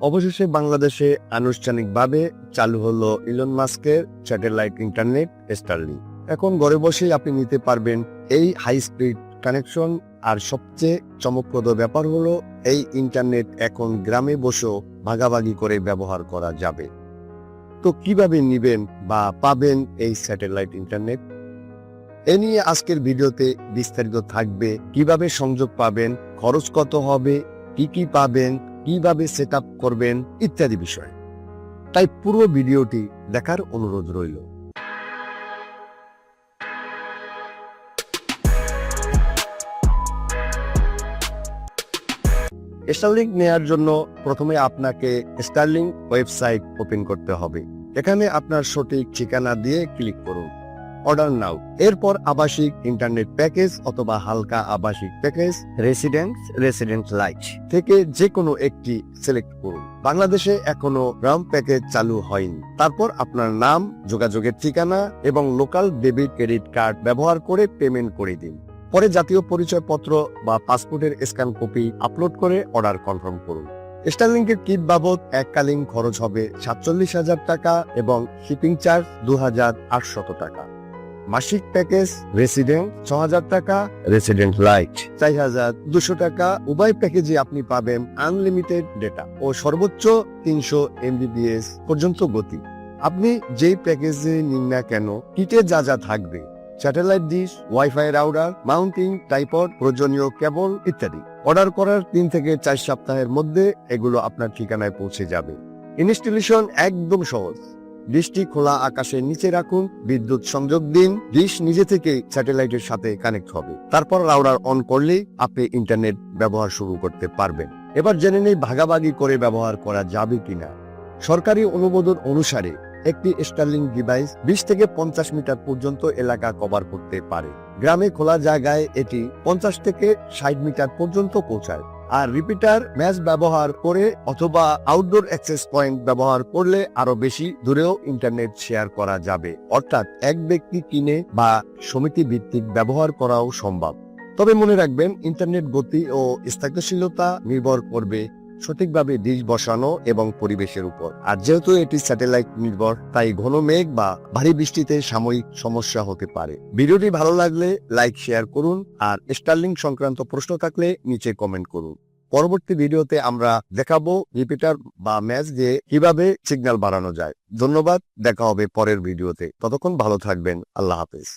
অবশেষে বাংলাদেশে আনুষ্ঠানিকভাবে চালু হলো ইলন মাস্কের স্যাটেলাইট ইন্টারনেট স্টারলিং এখন ঘরে বসেই আপনি নিতে পারবেন এই হাই স্পিড কানেকশন আর সবচেয়ে চমকপ্রদ ব্যাপার হলো এই ইন্টারনেট এখন গ্রামে বসেও ভাগাভাগি করে ব্যবহার করা যাবে। তো কীভাবে নিবেন বা পাবেন এই স্যাটেলাইট ইন্টারনেট এ নিয়ে আজকের ভিডিওতে বিস্তারিত থাকবে কীভাবে সংযোগ পাবেন, খরচ কত হবে, কি কি পাবেন কীভাবে সেট করবেন ইত্যাদি বিষয়। তাই পুরো ভিডিওটি দেখার অনুরোধ রইল। স্টারলিং নেয়ার জন্য প্রথমে আপনাকে স্টারলিং ওয়েবসাইট ওপেন করতে হবে। এখানে আপনার সঠিক ঠিকানা দিয়ে ক্লিক করুন। অর্ডার নাও। এরপর আবাসিক ইন্টারনেট প্যাকেজ অথবা হালকা আবাসিক প্যাকেজ রেসিডেন্স রেসিডেন্ট লাইট থেকে যে কোনো একটি সিলেক্ট করুন। বাংলাদেশে এখনও গ্রাম প্যাকেজ চালু হয়নি। তারপর আপনার নাম যোগাযোগের ঠিকানা এবং লোকাল ডেবিট ক্রেডিট কার্ড ব্যবহার করে পেমেন্ট করে দিন। পরে জাতীয় পরিচয়পত্র বা পাসপোর্টের স্ক্যান কপি আপলোড করে অর্ডার কনফার্ম করুন। স্টারলিংকের কিট বাবদ এককালীন খরচ হবে সাতচল্লিশ হাজার টাকা এবং শিপিং চার্জ দু হাজার আটশত টাকা। মাসিক প্যাকেজ রেসিডেন্ট ছ হাজার টাকা রেসিডেন্ট লাইট চার হাজার দুশো টাকা, উভয় প্যাকেজে আপনি পাবেন আনলিমিটেড ডেটা ও সর্বোচ্চ তিনশো এমবিবিএস পর্যন্ত গতি। আপনি যেই প্যাকেজে নিন না কেন, কিটে যা যা থাকবে satellite dish wifi router mounting tripod প্রয়োজনীয় কেবল ইত্যাদি। অর্ডার করার তিন থেকে চার সপ্তাহের মধ্যে এগুলো আপনার ঠিকানায় পৌঁছে যাবে। ইনস্টলেশন একদম সহজ। ডিশটি খোলা আকাশের নিচে রাখুন, বিদ্যুৎ সংযোগ দিন, ডিশ নিজে থেকে স্যাটেলাইটের সাথে কানেক্ট হবে। তারপর রাউটার অন করলেই আপনি ইন্টারনেট ব্যবহার শুরু করতে পারবেন। এবার জেনে নেই ভাগাভাগি করে ব্যবহার করা যাবে কিনা। সরকারি অনুমোদন অনুসারে একটি স্টারলিং ডিভাইস বিশ থেকে পঞ্চাশ মিটার পর্যন্ত এলাকা কভার করতে পারে। গ্রামে খোলা জায়গায় এটি পঞ্চাশ থেকে ষাট মিটার পর্যন্ত পৌঁছায়। আর রিপিটার ম্যাচ ব্যবহার করে অথবা আউটডোর অ্যাক্সেস পয়েন্ট ব্যবহার করলে আরও বেশি দূরেও ইন্টারনেট শেয়ার করা যাবে। অর্থাৎ এক ব্যক্তি কিনে বা সমিতি ভিত্তিক ব্যবহার করাও সম্ভব। তবে মনে রাখবেন ইন্টারনেট গতি ও স্থিতিশীলতা নির্ভর করবে সঠিকভাবে ডিশ বসানো এবং পরিবেশের উপর। আর যেহেতু এটি স্যাটেলাইট নির্ভর, তাই ঘন মেঘ বা ভারী বৃষ্টিতে সাময়িক সমস্যা হতে পারে। ভিডিওটি ভালো লাগলে লাইক, শেয়ার করুন আর স্টারলিং সংক্রান্ত প্রশ্ন থাকলে নিচে কমেন্ট করুন। পরবর্তী ভিডিওতে আমরা দেখাবো রিপিটার বা ম্যাচ দিয়ে কীভাবে সিগন্যাল বাড়ানো যায়। ধন্যবাদ, দেখা হবে পরের ভিডিওতে। ততক্ষণ ভালো থাকবেন, আল্লাহ হাফেজ।